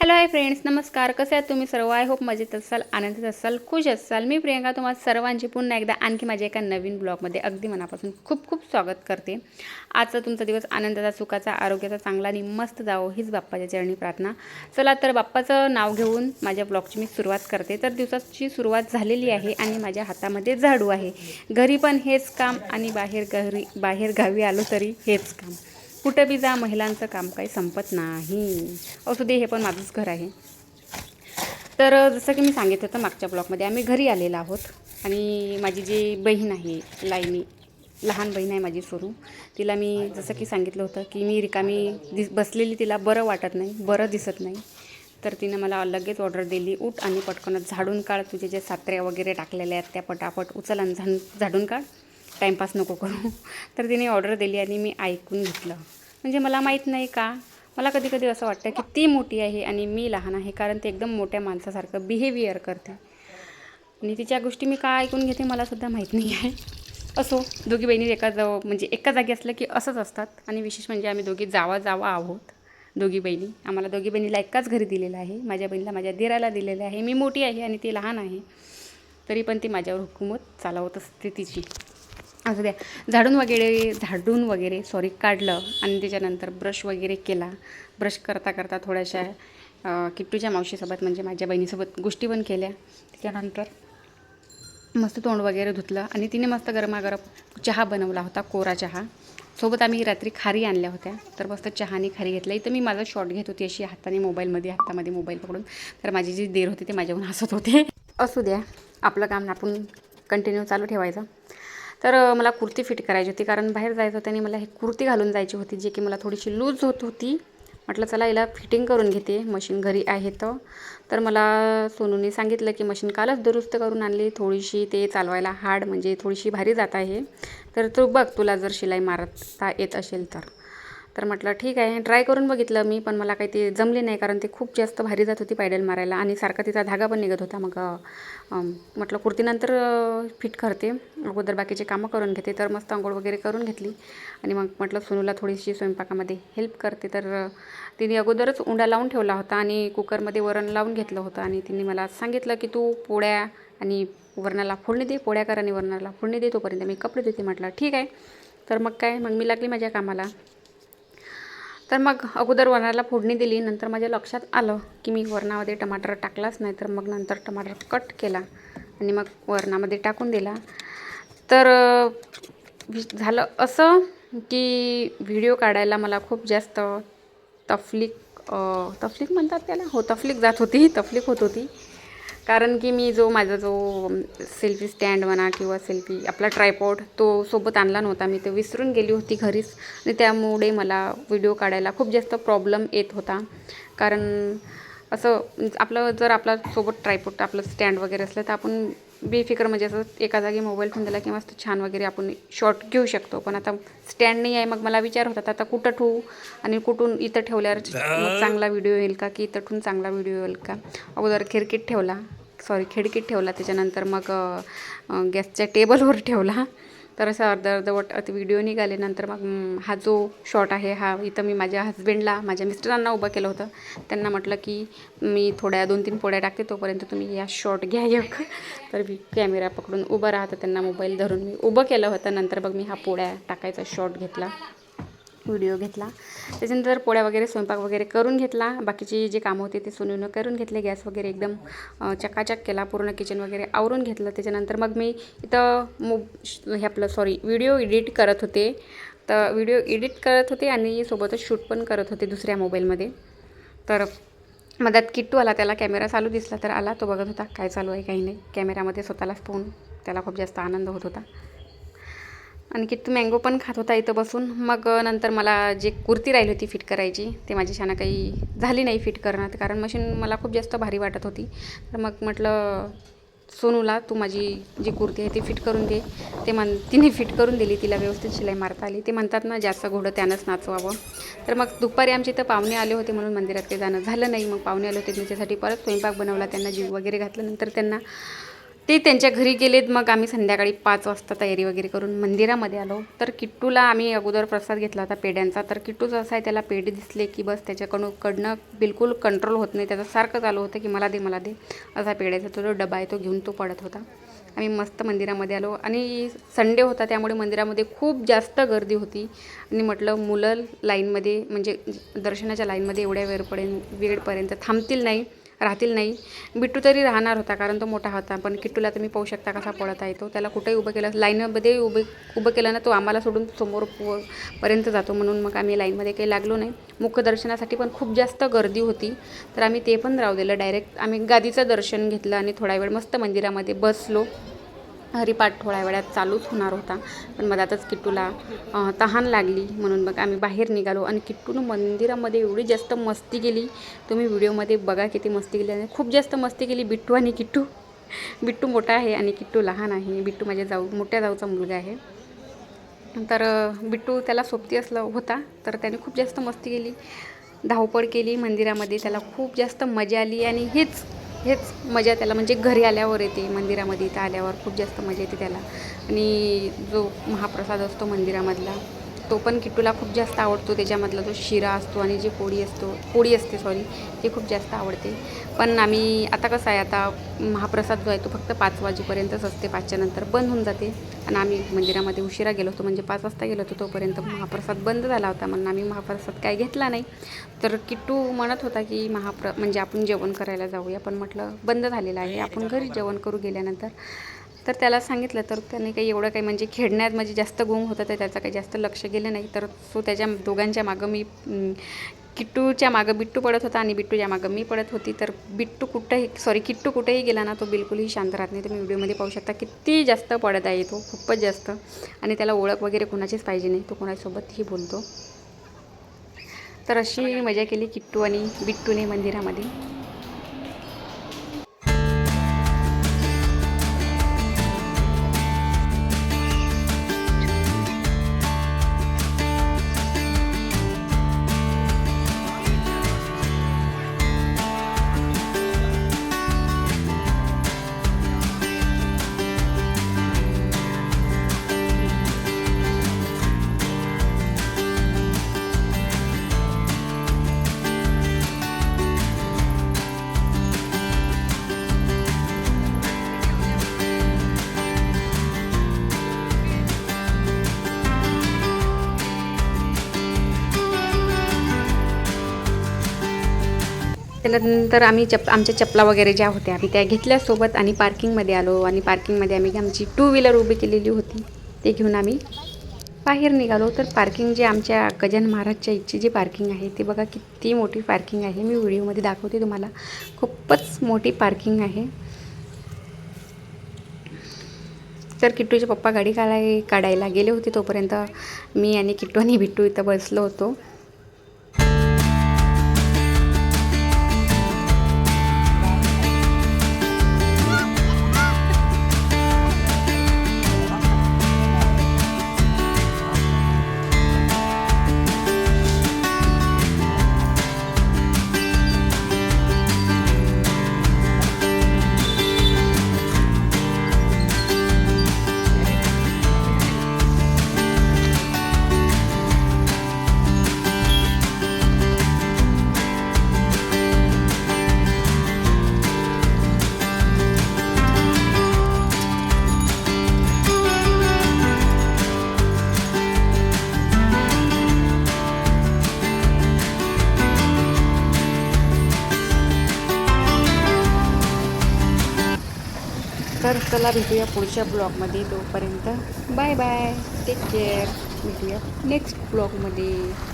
Hello hi friends नमस्कार. कसे आहात तुम्ही सर्व? आय होप मजेत असाल आनंदित असाल खुश असाल. मी प्रियंका तुम्हाला सर्वांची पुन्हा एकदा आणखी माझ्या एका नवीन ब्लॉगमध्ये अगदी मनापासून खूप खूप स्वागत करते. आजचा तुमचा दिवस आनंदाचा सुखाचा आरोग्याचा चांगला आणि मस्त जावो हीच बाप्पाच्या चरणी प्रार्थना. चला तर बाप्पाचं नाव घेऊन माझ्या ब्लॉगची मी सुरुवात करते. तर दिवसाची सुरुवात झालेली आहे आणि माझ्या हातामध्ये झाडू आहे. घरी पण हेच काम आणि बाहेर घरी बाहेर गावी आलो तरी हेच काम. कुठं बी जा महिलांचं काम काही संपत नाही. असू दे हे पण माझंच घर आहे. तर जसं की मी सांगितलं होतं मागच्या ब्लॉकमध्ये आम्ही घरी आलेलो आहोत आणि माझी जी बहीण आहे लाईनी लहान बहीण आहे माझी सुरू तिला मी जसं की सांगितलं होतं की मी रिकामी दिस बसलेली तिला बरं वाटत नाही बरं दिसत नाही. तर तिनं मला लगेच ऑर्डर दिली उठ आणि पटकन झाडून काढ तुझे जे सात्र्या वगैरे टाकलेल्या आहेत त्या पटापट उचल आणि झाड झाडून काढ. टाईमपास नको करू. तर तिने ऑर्डर दिली आणि मी ऐकून घेतलं. म्हणजे मला माहीत नाही का? मला कधी कधी असं वाटतं की ती मोठी आहे आणि मी लहान आहे कारण ती एकदम मोठ्या माणसासारखं बिहेवियर करते. आणि तिच्या गोष्टी मी का ऐकून घेते मला सुद्धा माहीत नाही आहे. असो दोघी बहिणी एका जवळ म्हणजे एका जागी असलं की असंच असतात. आणि विशेष म्हणजे आम्ही दोघी जावा जावा आहोत दोघी बहिणी. आम्हाला दोघी बहिणीला एकाच घरी दिलेलं आहे. माझ्या बहिणीला माझ्या दिराला दिलेलं आहे. मी मोठी आहे आणि ती लहान आहे. तरी पण ती माझ्यावर हुकूमत चालवत असते तिची. असं द्या. झाडून वगैरे झाडून वगैरे सॉरी काढलं आणि त्याच्यानंतर ब्रश वगैरे केला. ब्रश करता करता थोड्याशा किट्टूच्या मावशीसोबत म्हणजे माझ्या बहिणीसोबत गोष्टी पण केल्या. त्याच्यानंतर मस्त तोंड वगैरे धुतलं आणि तिने मस्त गरमागरम चहा बनवला होता कोरा चहा. सोबत आम्ही रात्री खारी आणल्या होत्या. तर मस्त चहाने खारी घेतला इथं मी माझा शॉट घेत होती अशी हाताने मोबाईलमध्ये हातामध्ये मोबाईल पकडून. तर माझी जी देर होती ते माझ्याहून हसत होते. असू द्या. आपलं काम आपण कंटिन्यू चालू ठेवायचं. तर मला कुर्ती फिट करायची होती. कारण बाहेर जायचं होतं आणि मला हे कुर्ती घालून जायची होती जी की मला थोडीशी लूज होत होती. म्हटलं चला हिला फिटिंग करून घेते. मशीन घरी आहे तर तर मला सोनूने सांगितलं की मशीन कालच दुरुस्त करून आणली. थोडीशी ते चालवायला हार्ड म्हणजे थोडीशी भारी जात आहे. तर तू बघ तुला जर शिलाई मारता येत असेल तर. तर म्हटलं ठीक आहे ट्राय करून बघितलं मी पण मला काही ते जमले नाही कारण ते खूप जास्त भारी जात होती पायडल मारायला आणि सारखा तिचा धागा पण निघत होता. मग म्हटलं कुर्तीनंतर फिट करते. अगोदर बाकीचे कामं करून घेते तर मस्त आंघोळ वगैरे करून घेतली. आणि मग म्हटलं सोनूला थोडीशी स्वयंपाकामध्ये हेल्प करते. तर तिने अगोदरच उंडा लावून ठेवला होता आणि कुकरमध्ये वरण लावून घेतलं होतं. आणि तिने मला सांगितलं की तू पोळ्या आणि वरणाला फोडणी दे पोळ्या कर आणि वरणाला फोडणी दे तोपर्यंत मी कपडे धुते. म्हटलं ठीक आहे. तर मग काय मग मी लागली माझ्या कामाला. तर मग अगोदर वरणाला फोडणी दिली नंतर माझ्या लक्षात आलं की मी वरणामध्ये टमाटर टाकलाच नाही तर मग नंतर टमाटर कट केला आणि मग वरणामध्ये टाकून दिला. तर झालं असं की व्हिडिओ काढायला मला खूप जास्त तफलीक अ, तफलीक म्हणतात त्याला? हो तफलीक जात होती तफलीक होत होती. कारण की मी जो माझा जो सेल्फी स्टँड म्हणा किंवा सेल्फी आपला ट्रायपॉड तो सोबत आणला नव्हता. मी ते विसरून गेली होती घरीच. आणि त्यामुळे मला व्हिडिओ काढायला खूप जास्त प्रॉब्लेम येत होता. कारण असं आपलं जर आपला सोबत ट्रायपॉड आपलं स्टँड वगैरे असलं तर आपण बेफिकर म्हणजे असं एका जागी मोबाईल ठेवून दिला की मस्त छान वगैरे आपण शॉट घेऊ शकतो. पण आता स्टँड नाही आहे मग मला विचार होता आता कुठं ठेवू? आणि कुठून इथं ठेवल्यावर चांगला व्हिडिओ येईल का की इथं ठेवून चांगला व्हिडिओ येईल का? अगोदर खिडकीत ठेवला. सॉरी खिडकीत ठेवला. त्याच्यानंतर मग गॅसच्या टेबलवर ठेवला. तर असं अर्ध अर्धवट व्हिडिओ निघाले नंतर मग हा जो शॉट आहे हा इथं मी माझ्या हस्बंडला माझ्या मिस्टरांना उभं केलं होतं. त्यांना म्हटलं की मी थोड्या दोन तीन पोळ्या टाकते तोपर्यंत तुम्ही या शॉट घ्या एक तर मी कॅमेरा पकडून उभं राहतं त्यांना मोबाईल धरून मी उभं केलं होतं. नंतर मग मी हा पोळ्या टाकायचा शॉट घेतला. व्हिडिओ घेतला. त्याच्यानंतर पोळ्या वगैरे स्वयंपाक वगैरे करून घेतला. बाकीची जे कामं होते ते सोनूनं करून घेतले. गॅस वगैरे एकदम चकाचक केला. पूर्ण किचन वगैरे आवरून घेतलं. त्याच्यानंतर मग मी इथं मो हे आपलं सॉरी व्हिडिओ एडिट करत होते. तर व्हिडिओ एडिट करत होते आणि सोबतच शूट पण करत होते दुसऱ्या मोबाईलमध्ये तर मधात किट्टू आला. त्याला कॅमेरा चालू दिसला तर आला. तो बघत होता काय चालू आहे काही नाही. कॅमेऱ्यामध्ये स्वतःलाच पाहून त्याला खूप जास्त आनंद होत होता. आणि किट्टू मँगो पण खात होता इथं बसून. मग नंतर मला जे कुर्ती राहिली होती फिट करायची ते माझी छान काही झाली नाही फिट करण्यात. कारण मशीन मला खूप जास्त भारी वाटत होती. तर मग म्हटलं सोनूला तू माझी जी कुर्ती आहे ती फिट करून दे. ते म्हण तिने फिट करून दिली तिला व्यवस्थित शिलाई मारता आली. ते म्हणतात ना जास्त घोडं त्यानंच नाचवावं. तर मग दुपारी आमच्या इथं पाहुणे आले होते म्हणून मंदिरात ते जाणं झालं नाही. मग पाहुणे आले होते त्यांच्यासाठी परत स्वयंपाक बनवला त्यांना जीव वगैरे घातलं. नंतर त्यांना ते त्यांच्या घरी गेलेत. मग आम्ही संध्याकाळी पाच वाजता तयारी वगैरे करून मंदिरामध्ये आलो. तर किट्टूला आम्ही अगोदर प्रसाद घेतला होता पेड्यांचा तर किट्टूचं असं आहे त्याला पेढे दिसले की बस त्याच्याकडून कडनं बिलकुल कंट्रोल होत नाही. त्याचं सारखं चालू होतं की मला दे मला दे. असा पेढ्याचा तो जो डबा आहे तो घेऊन तो पडत होता. आम्ही मस्त मंदिरामध्ये आलो. आणि संडे होता त्यामुळे मंदिरामध्ये खूप जास्त गर्दी होती. आणि म्हटलं मुलं लाईनमध्ये म्हणजे दर्शनाच्या लाईनमध्ये एवढ्या वेळपर्यंत वेळपर्यंत थांबतील नाही. राहतील नाही. बिट्टू तरी राहणार होता कारण तो मोठा होता. पण किट्टूला तुम्ही पाहू शकता कसा पळत आहे तो त्याला कुठेही उभं केलं लाईनमध्ये उभे उभं केलं ना तो आम्हाला सोडून समोर पर्यंत जातो. म्हणून मग आम्ही लाईनमध्ये काही लागलो नाही. मुखदर्शनासाठी पण खूप जास्त गर्दी होती. तर आम्ही ते पण राहू दिलं. डायरेक्ट आम्ही गादीचं दर्शन घेतलं आणि थोडा वेळ मस्त मंदिरामध्ये बसलो. हरिपाठ थोड्या वेळात चालूच होणार होता. पण मधातच किट्टूला तहान लागली. म्हणून मग आम्ही बाहेर निघालो. आणि किट्टूनं मंदिरामध्ये एवढी जास्त मस्ती केली. तुम्ही व्हिडिओमध्ये बघा किती मस्ती केली. आणि खूप जास्त मस्ती केली बिट्टू आणि किट्टू बिट्टू मोठा आहे आणि किट्टू लहान आहे. बिट्टू माझ्या जाऊ मोठ्या जाऊचा मुलगा आहे. तर बिट्टू त्याला सोबती असला होता. तर त्याने खूप जास्त मस्ती केली. धावपळ केली मंदिरामध्ये. त्याला खूप जास्त मजा आली. आणि हेच हेच मजा त्याला. म्हणजे घरी आल्यावर येते मंदिरामध्ये इथं आल्यावर खूप जास्त मजा येते त्याला. आणि जो महाप्रसाद असतो मंदिरामधला तो पण किट्टूला खूप जास्त आवडतो. त्याच्यामधला जो शिरा असतो आणि जी पोळी असतो पोळी असते सॉरी ती खूप जास्त आवडते. पण आम्ही आता कसं आहे आता महाप्रसाद जो आहे तो फक्त पाच वाजेपर्यंतच असते पाचच्यानंतर बंद होऊन जाते. आणि आम्ही मंदिरामध्ये उशिरा गेलो होतो म्हणजे पाच वाजता गेलो होतो तोपर्यंत महाप्रसाद बंद झाला होता. म्हणून आम्ही महाप्रसाद काय घेतला नाही. तर किट्टू म्हणत होता की महाप्र म्हणजे आपण जेवण करायला जाऊया पण म्हटलं बंद झालेलं आहे. आपण घरी जेवण करू गेल्यानंतर तर त्याला सांगितलं तर त्याने काही एवढं काही म्हणजे खेळण्यात म्हणजे जास्त गुंग होता तर त्याचं काही जास्त लक्ष गेलं नाही. तर सो त्याच्या दोघांच्या मागं मी किट्टूच्या मागं बिट्टू पडत होता आणि बिट्टूच्या मागं मी पडत होती. तर बिट्टू कुठंही सॉरी किट्टू कुठेही गेला ना तो बिलकुलही शांत राहत नाही. तुम्ही व्हिडिओमध्ये पाहू शकता किती जास्त पडत आहे तो खूपच जास्त. आणि त्याला ओळख वगैरे कोणाचीच पाहिजे नाही. तो कोणासोबतही बोलतो. तर अशी मजा केली किट्टू आणि बिट्टूने मंदिरामध्ये. त्यानंतर आम्ही चप आमच्या चपला वगैरे ज्या होत्या आम्ही त्या घेतल्यासोबत आणि पार्किंगमध्ये आलो आणि पार्किंगमध्ये आम्ही आमची टू व्हीलर उभी केलेली होती. ते घेऊन आम्ही बाहेर निघालो. तर पार्किंग जे आमच्या गजान महाराजच्या इथची जी पार्किंग आहे ते बघा किती मोठी पार्किंग आहे. मी व्हिडिओमध्ये दाखवते तुम्हाला. खूपच मोठी पार्किंग आहे. तर किट्टूचे पप्पा गाडी काढाय काढायला गेले होते तोपर्यंत मी आणि किट्टू आणि बिट्टू इथं बसलो होतो. तर चला भेटूया पुढच्या ब्लॉगमध्ये तोपर्यंत. Bye bye. टेक केअर भेटूया नेक्स्ट ब्लॉगमध्ये.